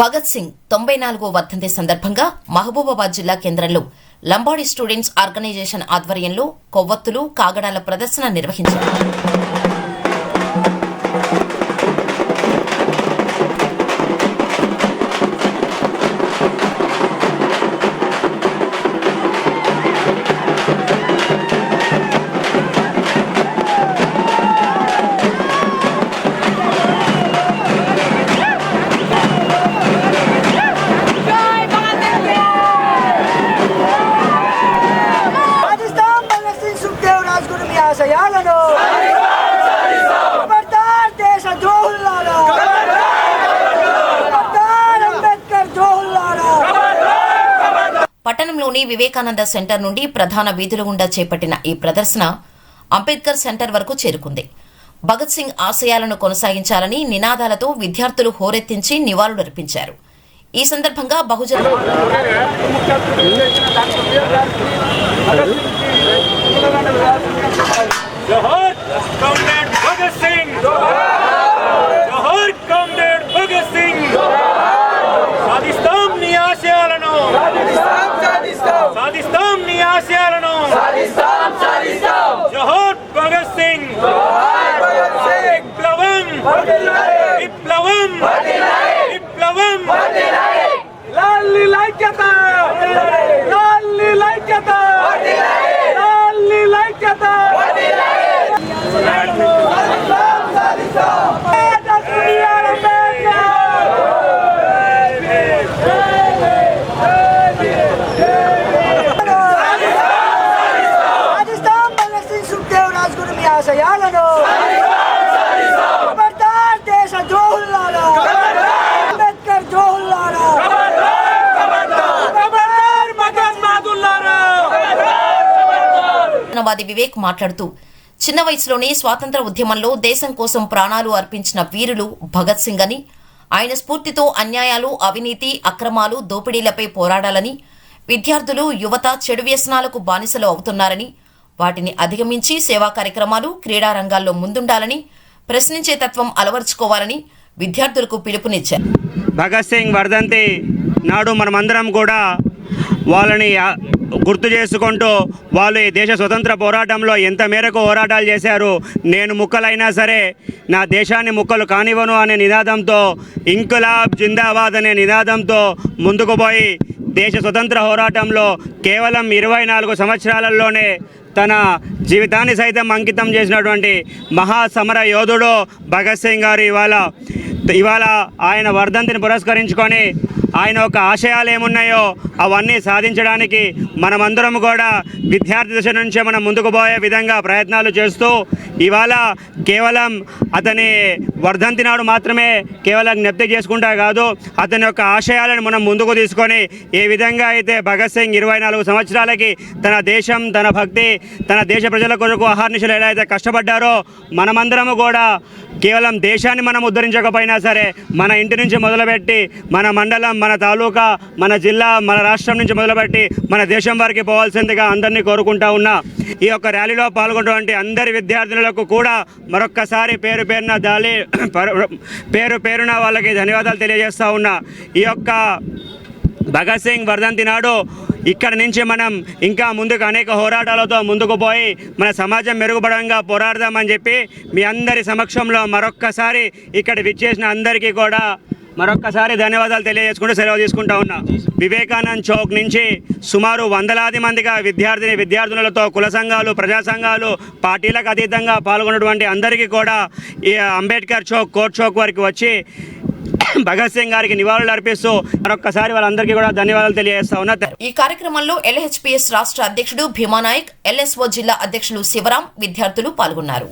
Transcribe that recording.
భగత్ సింగ్ తొంభై నాలుగో వర్ధంతి సందర్భంగా మహబూబాబాద్ జిల్లా కేంద్రంలో లంబాడీ స్టూడెంట్స్ ఆర్గనైజేషన్ ఆధ్వర్యంలో కొవ్వొత్తులు కాగడాల ప్రదర్శన నిర్వహించారు. పట్టణంలోని వివేకానంద సెంటర్ నుండి ప్రధాన వీధుల గుండా చేపట్టిన ఈ ప్రదర్శన అంబేద్కర్ సెంటర్ వరకు చేరుకుంది. భగత్ సింగ్ ఆశయాలను కొనసాగించాలని నినాదాలతో విద్యార్థులు హోరెత్తించి నివాళులర్పించారు. ఈ సందర్భంగా బహుజన జోహార్ కామ్రేడ్ భగత్ సింగ్ జోహార్ కామ్రేడ్ భగత్ సింగ్ సాధిస్తాం నీ ఆశయాలను సాధిస్తాం నీ ఆశయాలను జోహార్ భగత్ సింగ్ విప్లవం విప్లవం లాలి లైక్యత లాలి లైక్యత లాలి లైక్యత ఆశయాలను వాది వివేక్ మాట్లాడుతూ చిన్న వయసులోనే స్వాతంత్ర ఉద్యమంలో దేశం కోసం ప్రాణాలు అర్పించిన వీరులు భగత్ సింగ్ అని ఆయన స్ఫూర్తితో అన్యాయాలు అవినీతి అక్రమాలు దోపిడీలపై పోరాడాలని విద్యార్థులు యువత చెడు వ్యసనాలకు బానిసలు అవుతున్నారని వాటిని అధిగమించి సేవా కార్యక్రమాలు క్రీడా రంగాల్లో ముందుండాలని ప్రశ్నించే తత్వం అలవర్చుకోవాలని విద్యార్థులకు పిలుపునిచ్చారు. భగత్ సింగ్ వర్ధంతి నాడు మనమందరం కూడా వాళ్ళని గుర్తు చేసుకుంటూ వాళ్ళు ఈ దేశ స్వతంత్ర పోరాటంలో ఎంత మేరకు పోరాటాలు చేశారు నేను ముక్కలైనా సరే నా దేశాన్ని ముక్కలు కానివ్వను అనే నినాదంతో ఇంకులాబ్ జిందాబాద్ అనే నినాదంతో ముందుకు పోయి దేశ స్వతంత్ర పోరాటంలో కేవలం ఇరవై నాలుగు సంవత్సరాలలోనే తన జీవితాన్ని సైతం అంకితం చేసినటువంటి మహాసమర యోధుడు భగత్ సింగ్ గారు ఇవాళ ఇవాళ ఆయన వర్ధంతిని పురస్కరించుకొని ఆయన యొక్క ఆశయాలు ఏమున్నాయో అవన్నీ సాధించడానికి మనమందరం కూడా విద్యార్థి దశ నుంచే మనం ముందుకు పోయే విధంగా ప్రయత్నాలు చేస్తూ ఇవాళ కేవలం అతని వర్ధంతి నాడు మాత్రమే కేవలం జ్ఞప్తి చేసుకుంటా కాదు అతని యొక్క ఆశయాలను మనం ముందుకు తీసుకొని ఏ విధంగా అయితే భగత్ సింగ్ ఇరవై నాలుగు సంవత్సరాలకి తన దేశం తన భక్తి తన దేశ ప్రజల కొరకు అహర్నిశలు ఎలా అయితే కష్టపడ్డారో మనమందరము కూడా కేవలం దేశాన్ని మనం ఉద్ధరించకపోయినా సరే మన ఇంటి నుంచి మొదలుపెట్టి మన మండలం మన తాలూకా మన జిల్లా మన రాష్ట్రం నుంచి మొదలుపెట్టి మన దేశం వారికి పోవాల్సిందిగా అందరినీ కోరుకుంటా ఉన్నా. ఈ యొక్క ర్యాలీలో పాల్గొన్నటువంటి అందరి విద్యార్థులకు కూడా మరొక్కసారి పేరు పేరున దాలి పేరు పేరున వాళ్ళకి ధన్యవాదాలు తెలియజేస్తూ ఉన్నా. ఈ యొక్క భగత్ సింగ్ వర్ధంతి నాడు ఇక్కడ నుంచి మనం ఇంకా ముందుకు అనేక పోరాటాలతో ముందుకు పోయి మన సమాజం మెరుగుపడంగా పోరాడదామని చెప్పి మీ అందరి సమక్షంలో మరొక్కసారి ఇక్కడ విచ్చేసిన అందరికీ కూడా మరొక్కసారి ధన్యవాదాలు తెలియజేసుకుంటూ సెలవు తీసుకుంటా ఉన్నా. వివేకానంద్ చౌక్ నుంచి సుమారు వందలాది మందిగా విద్యార్థిని విద్యార్థులతో కుల సంఘాలు ప్రజా సంఘాలు పార్టీలకు అతీతంగా పాల్గొన్నటువంటి అందరికీ కూడా ఈ అంబేద్కర్ చౌక్ కోర్ట్ చౌక్ వరకు వచ్చి భగత్ సింగ్ గారికి నివాళులు అర్పిస్తూ మరొక్కసారి వాళ్ళందరికీ కూడా ధన్యవాదాలు తెలియజేస్తా ఉన్నా. ఈ కార్యక్రమంలో ఎల్హెచ్పిఎస్ రాష్ట్ర అధ్యక్షుడు భీమానాయక్ ఎల్ఎస్ఓ జిల్లా అధ్యక్షులు శివరాం విద్యార్థులు పాల్గొన్నారు.